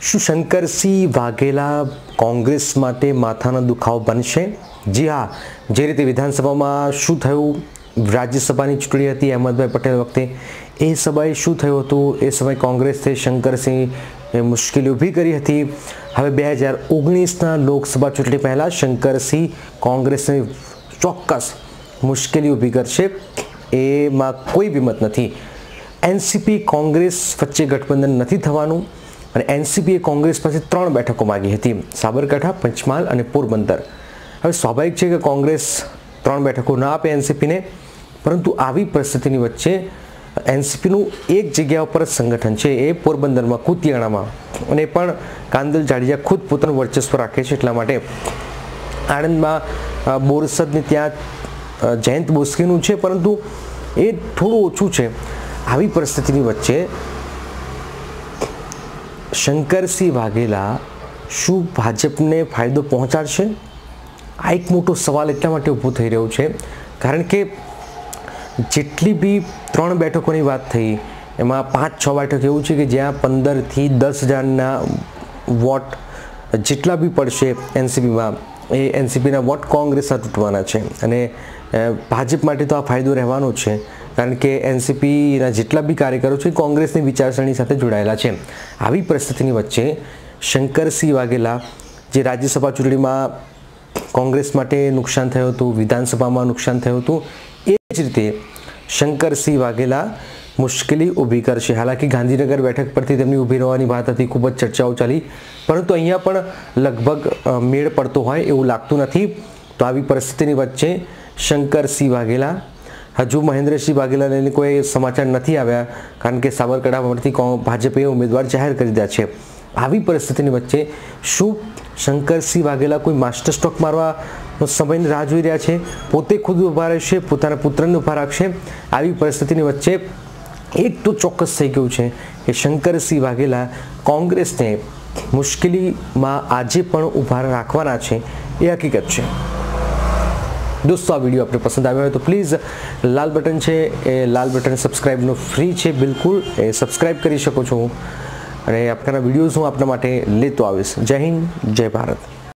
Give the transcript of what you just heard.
શું શંકરસિંહ વાઘેલા કોંગ્રેસ માટે માથાનો દુખાવો બનશે? જી હા, જે રીતે વિધાનસભામાં શું થયું? રાજ્યસભાની ચૂંટણી હતી, અહેમદભાઈ પટેલ વખતે. એ સમયે શું થયું હતું? એ સમયે કોંગ્રેસે શંકરસિંહ મુશ્કેલી ઊભી કરી હતી. હવે બે હજાર ઓગણીસના લોકસભા ચૂંટણી પહેલાં શંકરસિંહ કોંગ્રેસની ચોક્કસ મુશ્કેલી ઊભી કરશે. એમાં કોઈ બી મત નથી. એનસીપી કોંગ્રેસ વચ્ચે ગઠબંધન નથી થવાનું. અને એનસીપીએ કોંગ્રેસ પાસે ત્રણ બેઠકો માગી હતી. સાબરકાંઠા, પંચમહાલ અને પોરબંદર. હવે સ્વાભાવિક છે કે કોંગ્રેસ ત્રણ બેઠકો ના આપે એનસીપીને, પરંતુ આવી પરિસ્થિતિની વચ્ચે એનસીપીનું એક જગ્યા ઉપર જ સંગઠન છે એ પોરબંદરમાં કુતિયાણામાં. અને પણ કાંદલ જાડેજા ખુદ પોતાનું વર્ચસ્વ રાખે છે એટલા માટે આણંદમાં બોરસદને ત્યાં જયંત બોસ્કીનું છે, પરંતુ એ થોડું ઓછું છે. આવી પરિસ્થિતિની વચ્ચે શંકરસિંહ વાઘેલા શું ભાજપને ફાયદો પહોંચાડશે? આ એક મોટો સવાલ એટલા માટે ઊભો થઈ રહ્યો છે. કારણ કે જેટલી બી ત્રણ બેઠકોની વાત થઈ, એમાં પાંચ છ બેઠક એવું છે કે જ્યાં પંદરથી દસ હજારના વોટ જેટલા બી પડશે એનસીપીમાં એ એનસીપીના વોટ કોંગ્રેસના તૂટવાના છે. અને ભાજપ માટે તો આ ફાયદો રહેવાનો છે, કારણ કે એનસીપીના જેટલા બી કાર્યકરો છે કોંગ્રેસની વિચારસરણી સાથે જોડાયેલા છે. આવી પરિસ્થિતિની વચ્ચે શંકરસિંહ વાઘેલા જે રાજ્યસભા ચૂંટણીમાં કોંગ્રેસ માટે નુકસાન થયું હતું, વિધાનસભામાં નુકસાન થયું હતું, એ જ રીતે શંકરસિંહ વાઘેલા મુશ્કેલી ઊભી કરશે. હાલાકી ગાંધીનગર બેઠક પરથી તેમની ઊભી રહેવાની વાત હતી. ખૂબ જ ચર્ચાઓ ચાલી. પરંતુ અહીંયા પણ લગભગ મેળ પડતો હોય એવું લાગતું નથી. તો આવી પરિસ્થિતિની વચ્ચે શંકરસિંહ વાઘેલા, હજુ મહેન્દ્રસિંહ વાઘેલા લઈને કોઈ સમાચાર નથી આવ્યા, કારણ કે સાબરકાંઠા પરથી ભાજપે ઉમેદવાર જાહેર કરી દીધા છે. આવી પરિસ્થિતિની વચ્ચે શું શંકરસિંહ વાઘેલા કોઈ માસ્ટર સ્ટ્રોક મારવાનો સમયની રાહ જોઈ રહ્યા છે? પોતે ખુદ ઊભા રહેશે, પોતાના પુત્રને ઊભા રાખશે? આવી પરિસ્થિતિની વચ્ચે એક તો ચોક્કસ થઈ ગયું છે કે શંકરસિંહ વાઘેલા કોંગ્રેસને મુશ્કેલીમાં આજે પણ ઊભા રાખવાના છે, એ હકીકત છે. દોસ્તો, આ વીડિયો આપણે પસંદ આવ્યો હોય તો પ્લીઝ લાલ બટન છે, એ લાલ બટન સબસ્ક્રાઈબનું ફ્રી છે, બિલકુલ, એ સબસ્ક્રાઈબ કરી શકો છો. અને આપણા વિડીયોઝ હું આપના માટે લેતો આવીશ. જય હિન્દ, જય ભારત.